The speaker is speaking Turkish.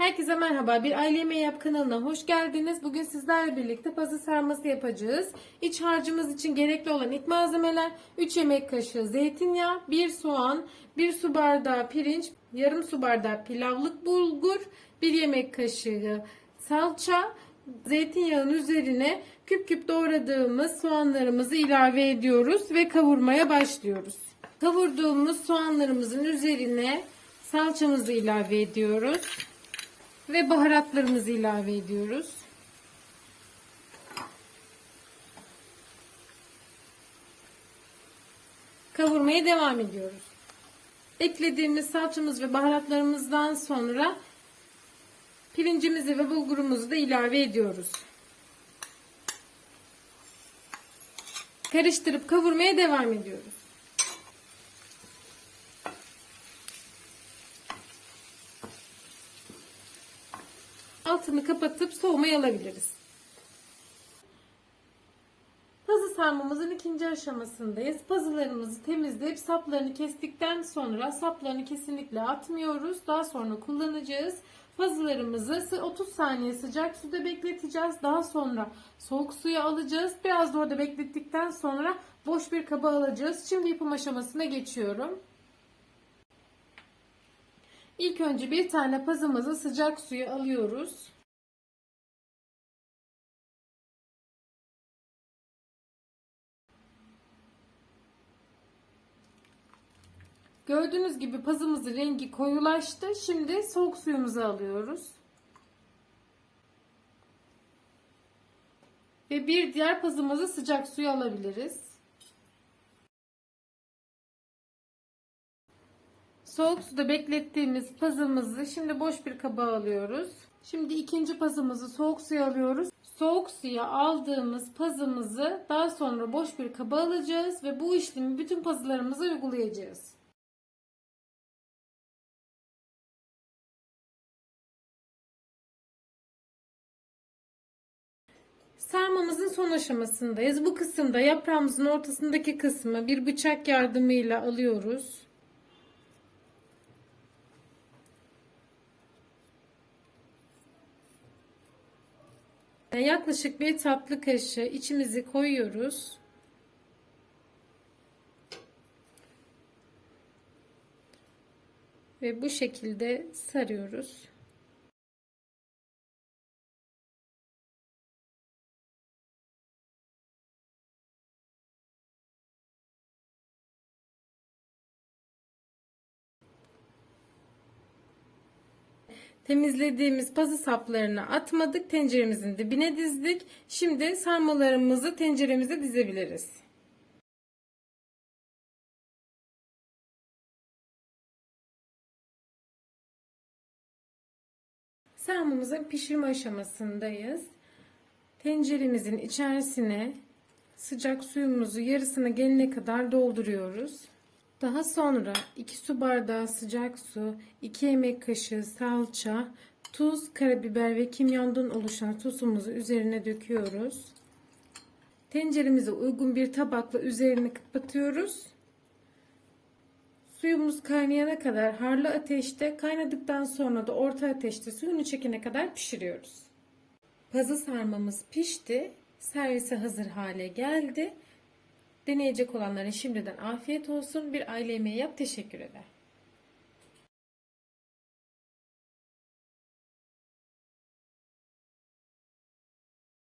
Herkese merhaba. Bir Aile Yemeği Yap kanalına hoş geldiniz. Bugün sizlerle birlikte pazı sarması yapacağız. İç harcımız için gerekli olan ilk malzemeler 3 yemek kaşığı zeytinyağı, 1 soğan, 1 su bardağı pirinç, yarım su bardağı pilavlık bulgur, 1 yemek kaşığı salça, zeytinyağının üzerine küp küp doğradığımız soğanlarımızı ilave ediyoruz ve kavurmaya başlıyoruz. Kavurduğumuz soğanlarımızın üzerine salçamızı ilave ediyoruz ve baharatlarımızı ilave ediyoruz. Kavurmaya devam ediyoruz. Eklediğimiz salçamız ve baharatlarımızdan sonra pirincimizi ve bulgurumuzu da ilave ediyoruz. Karıştırıp kavurmaya devam ediyoruz. Altını kapatıp soğumaya alabiliriz. Pazı sarmamızın ikinci aşamasındayız. Pazılarımızı temizleyip saplarını kestikten sonra saplarını kesinlikle atmıyoruz. Daha sonra kullanacağız. Pazılarımızı 30 saniye sıcak suda bekleteceğiz. Daha sonra soğuk suya alacağız. Biraz da orada beklettikten sonra boş bir kaba alacağız. Şimdi yapım aşamasına geçiyorum. İlk önce bir tane pazımızı sıcak suya alıyoruz. Gördüğünüz gibi pazımızın rengi koyulaştı. Şimdi soğuk suyumuzu alıyoruz. Ve bir diğer pazımızı sıcak suya alabiliriz. Soğuk suda beklettiğimiz pazımızı şimdi boş bir kaba alıyoruz. Şimdi ikinci pazımızı soğuk suya alıyoruz. Soğuk suya aldığımız pazımızı daha sonra boş bir kaba alacağız ve bu işlemi bütün pazılarımıza uygulayacağız. Sarmamızın son aşamasındayız. Bu kısımda yaprağımızın ortasındaki kısmı bir bıçak yardımıyla alıyoruz. Yaklaşık bir tatlı kaşığı içimizi koyuyoruz. Ve bu şekilde sarıyoruz. Temizlediğimiz pazı saplarını atmadık. Tenceremizin dibine dizdik. Şimdi sarmalarımızı tenceremize dizebiliriz. Sarmamızın pişirme aşamasındayız. Tenceremizin içerisine sıcak suyumuzu yarısına gelene kadar dolduruyoruz. Daha sonra 2 su bardağı sıcak su, 2 yemek kaşığı salça, tuz, karabiber ve kimyondan oluşan sosumuzu üzerine döküyoruz. Tenceremize uygun bir tabakla üzerini kapatıyoruz. Suyumuz kaynayana kadar harlı ateşte, kaynadıktan sonra da orta ateşte suyunu çekene kadar pişiriyoruz. Pazı sarmamız pişti. Servise hazır hale geldi. Deneyecek olanlara şimdiden afiyet olsun. Bir aile yemeği yap. Teşekkür eder.